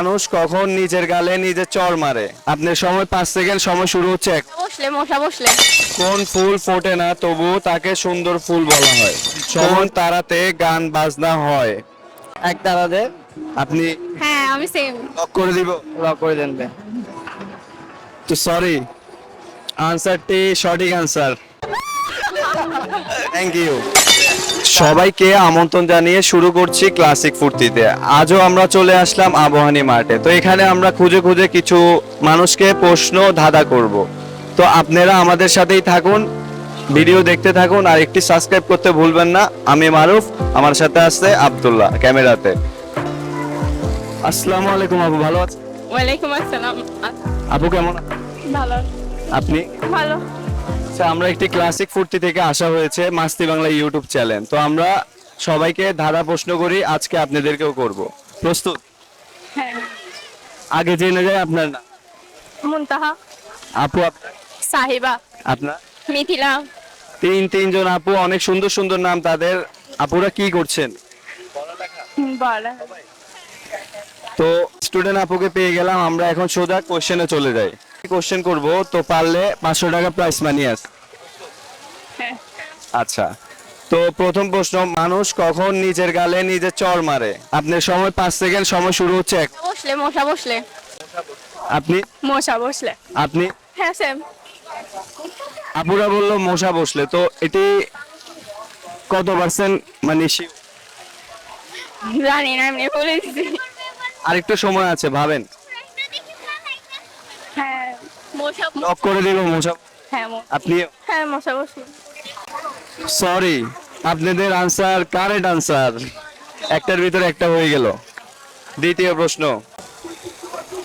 মানুষ কখন নিজের গালে নিজে চর মারে? আপনার সময় পাঁচ সেকেন্ড সময় শুরু হচ্ছে এক বসলে মশা বসলে। কোন ফুল ফোটে না তবু তাকে সুন্দর ফুল বলা হয়। কোন তারাতে গান বাজনা হয়? এক তারাতে আপনি হ্যাঁ আমি সেম লক করে দিব। লক করে দেন তো সরি আনসারটি সঠিক আনসার থ্যাংক ইউ সবাইকে আমন্ত্রণ জানিয়ে শুরু করছি ক্লাসিক ফুর্তিতে আজও আমরা চলে আসলাম আবহানী মার্টে তো এখানে আমরা খুঁজে খুঁজে কিছু মানুষকে প্রশ্ন ধাঁধা করব। তো আপনারা আমাদের সাথেই থাকুন ভিডিও দেখতে থাকুন আর একটি সাবস্ক্রাইব করতে ভুলবেন না। আমি মারুফ আমার সাথে আছে আবদুল্লাহ ক্যামেরাতে। আসসালামু আলাইকুম আপু ভালো আছেন? ওয়ালাইকুম আসসালাম। আপু কেমন ভালো। আপনি? ভালো। আচ্ছা আমরা একটি ক্লাসিক ফুর্তি থেকে আসা হয়েছে মাস্তি বাংলা ইউটিউব চ্যানেল তো আমরা সবাইকে ধারা প্রশ্ন করি আজকে আপনাদেরকেও করব। প্রস্তুত? হ্যাঁ। আগে জেনে যায় আপনার না মুনতাহা। আপু আপনার সাহিবা। আপনার? মিথিলা। তিন তিনজন আপু অনেক সুন্দর সুন্দর নাম তাদের। আপুরা কি করছেন? বলা। তো স্টুডেন্ট আপুকে পেয়ে গেলাম আমরা এখন সোজা কোশ্চেনে চলে যাই। কোশ্চেন করব তো পারলে পাঁচশো টাকা প্রাইস মানি আছে। আচ্ছা। তো প্রথম প্রশ্ন মানুষ কখন নিজের গালে নিজে চর মারে? আপনার সময় পাঁচ সেকেন্ড সময় শুরু হচ্ছে বসলে মশা বসলে। আপনি? মশা বসলে। আপনি? হ্যাঁ সেম। আপুরা বলল মশা বসলে তো এটি কত পার্সেন্ট মানে জানি না এমনি বলে দিছি আরেকটু সময় আছে ভাবেন। হ্যাঁ মশা লক করে দিব মশা হ্যাঁ আপনি হ্যাঁ মশা বসলে। সরি আপনাদের আনসার কারেক্ট আনসার একটার ভিতরে একটা হয়ে গেল। দ্বিতীয় প্রশ্ন,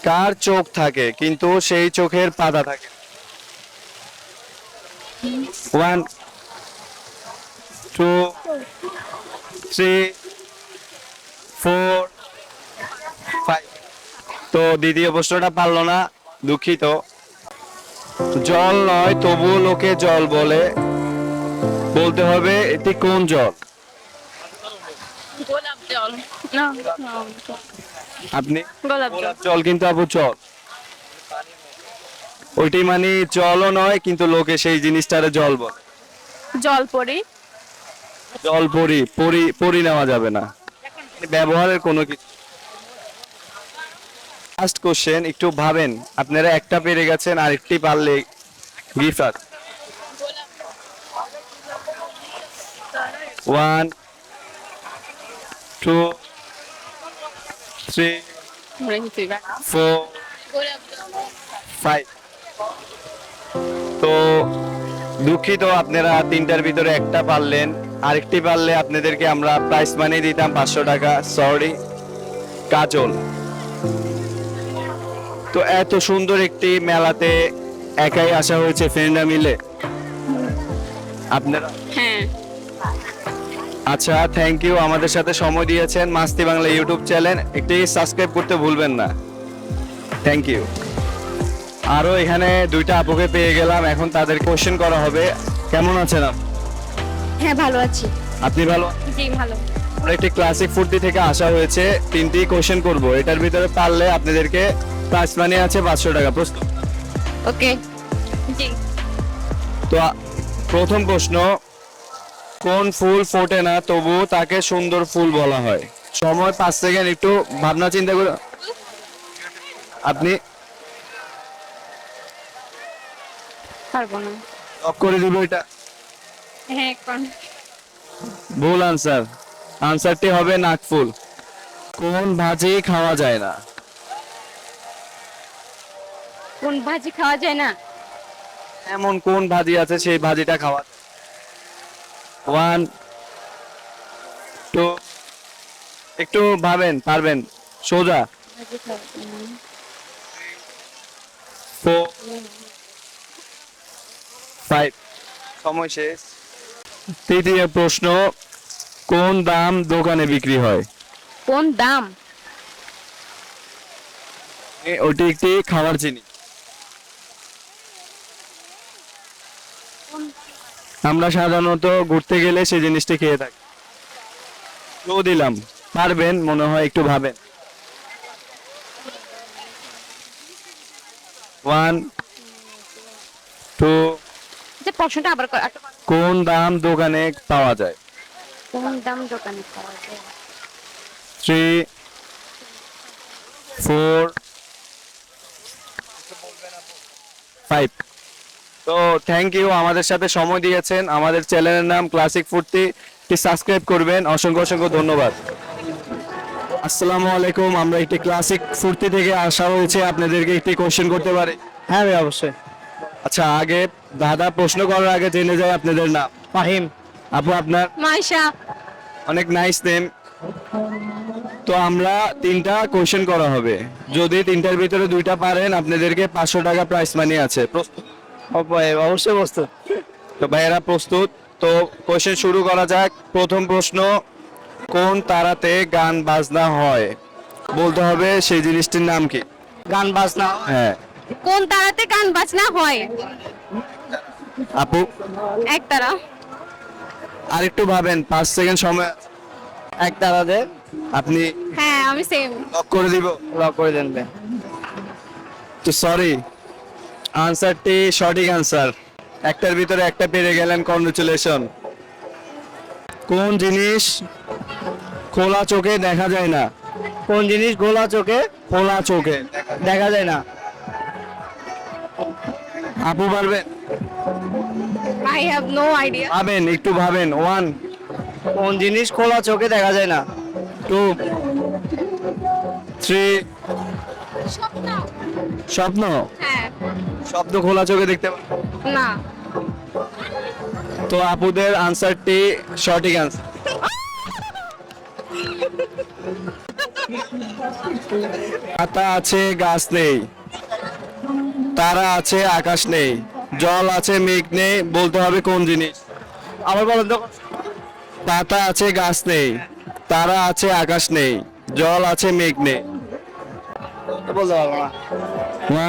কার চোখ থাকে, কিন্তু সেই চোখের পাতা থাকে? One two three four five তো দ্বিতীয় প্রশ্নটা পারল না, দুঃখিত। জল নয়, তবুও লোকে জল বলে। বলতে হবে এটি কোন জল গোলাপ জল। না না, আপনি? গোলাপ জল। কিন্তু আপু ওইটি মানে জলও নয় কিন্তু লোকে সেই জিনিসটারে জল বলে। জল পরি। জল পরি পরি পরি নেওয়া যাবে না। ব্যবহারের কোনো কিছু ফার্স্ট কোশ্চেন একটু ভাবেন আপনারা একটা পেরে গেছেন আর একটি পারলে গিফট আছে। One two three four five তো দুঃখিত আপনারা তিনটার ভিতরে একটা পারলেন। আরেকটি পারলে আপনাদেরকে আমরা প্রাইস মানি দিতাম পাঁচশো টাকা সরি কাজল। তো এত সুন্দর একটি মেলাতে একাই আসা হয়েছে, ফ্রেন্ডরা মিলে। আপনারা হ্যাঁ। আচ্ছা থ্যাংক ইউ আমাদের সাথে সময় দিয়েছেন মাস্তি বাংলা ইউটিউব চ্যানেল। একটি সাবস্ক্রাইব করতে ভুলবেন না। থ্যাংক ইউ আরও এখানে দুইটা আপুকে পেয়ে গেলাম এখন তাদের কোশ্চেন করা হবে। কেমন আছেন আপনি? হ্যাঁ ভালো আছি। আপনি ভালো? জি ভালো। আমরা একটি ক্লাসিক ফুর্তি থেকে আসা হয়েছে তিনটি কোশ্চেন করব। এটার ভিতরে পারলে আপনাদেরকে প্রাইস মানি আছে পাঁচশো টাকা প্রস্তুত। ওকে জি। তো প্রথম প্রশ্ন কোন ফুল ফোটে না তবু তাকে সুন্দর ফুল বলা হয়। সময় পাঁচ সেকেন্ড একটু ভাবনা চিন্তা করে আপনি পারব না। লক করে দিব এটা। হ্যাঁ ভুল আনসার আনসারটি হবে নাকফুল কোন ভাজি খাওয়া যায় না? কোন ভাজি খাওয়া যায় না? এমন কোন ভাজি আছে সেই ভাজিটা খাওয়া ওয়ান টু একটু ভাবেন পারবেন সোজা। ফোর ফাইভ সময় শেষ। তৃতীয় প্রশ্ন কোন দাম দোকানে বিক্রি হয়? কোন দাম? ওটি একটি খাবার জিনিস আমরা সাধারণত ঘুরতে গেলে সেই জিনিসটি খেয়ে থাকি। তো দিলাম পারবেন মনে হয় একটু ভাবেন। ওয়ান টু প্রশ্নটা আবার কোন দাম দোকানে পাওয়া যায়? কোন দাম দোকানে পাওয়া যায়? থ্রি ফোর ফাইভ তো থ্যাংক ইউ আমাদের সাথে সময় দিয়েছেন। আমাদের চ্যানেলের নাম ক্লাসিক ফুর্তি সাবস্ক্রাইব করবেন। অসংখ্য অসংখ্য ধন্যবাদ। আসসালামু আলাইকুম। আমরা একটি ক্লাসিক ফুর্তি থেকে আসা হয়েছে আপনাদেরকে একটি কোশ্চেন করতে পারি। হ্যাঁ ভাই অবশ্যই। আচ্ছা আগে দাদা প্রশ্ন করার আগে জেনে যায় আপনাদের নাম। ফাহিম। আপু আপনার? মাইশা। অনেক নাইস নেম তো আমরা তিনটা কোশ্চেন করা হবে। যদি তিনটার ভিতরে দুইটা পারেন আপনাদেরকে পাঁচশো টাকা প্রাইস মানি আছে। প্রস্তুত? অবশ্যই বস্তু। তো ভাইয়েরা প্রস্তুত। তো কোশ্চেন শুরু করা যাক। প্রথম প্রশ্ন কোন তারাতে গান বাজনা হয়? বলতে হবে সেই জিনিসটির নাম কি? গান বাজনা হ্যাঁ? কোন তারাতে গান বাজনা হয়? আপু? এক তারা। আরেকটু ভাবেন পাঁচ সেকেন্ড সময়। এক তারাতে আপনি হ্যাঁ আমি সেম লক করে দিব। লক করে দেন তো সরি আনসারটি সঠিক আনসার একটার ভিতরে একটা পেরে গেলেন কংগ্রেচুলেশন কোন জিনিস খোলা চোখে দেখা যায় না? কোন জিনিস গোলা চোখে খোলা চোখে দেখা যায় না? আপু পারবেন আই হ্যাভ নো আইডিয়া ভাবেন একটু ভাবেন। ওয়ান কোন জিনিস খোলা চোখে দেখা যায় না? টু থ্রি স্বপ্ন। স্বপ্ন? হ্যাঁ। স্বপ্ন খোলা চোখে দেখতে পান না। তো আপুদের আনসারটি সঠিক আনসার পাতা আছে গাছ নেই। তারা আছে আকাশ নেই। জল আছে মেঘ নেই। বলতে হবে কোন জিনিস? আবার বলেন তো। পাতা আছে গাছ নেই। তারা আছে আকাশ নেই। জল আছে মেঘ নেই। বলতে পারব না।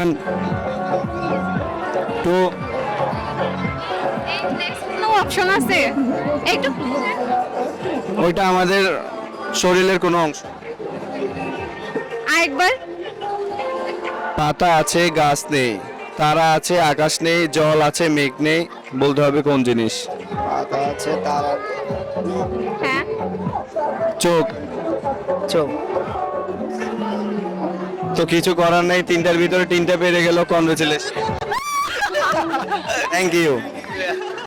টু অপশন আছে? একটু ওইটা আমাদের শরীরের কোনো অংশ। আরেকবার। পাতা আছে গাছ নেই। তারা আছে আকাশ নেই জল আছে মেঘ নেই। বলতে হবে কোন জিনিস? পাতা আছে তারা হ্যাঁ। চোখ। চোখ। তো কিছু করার নেই তিনটার ভিতরে তিনটা পেরে গেল কনগ্রেচুলেশন থ্যাংক ইউ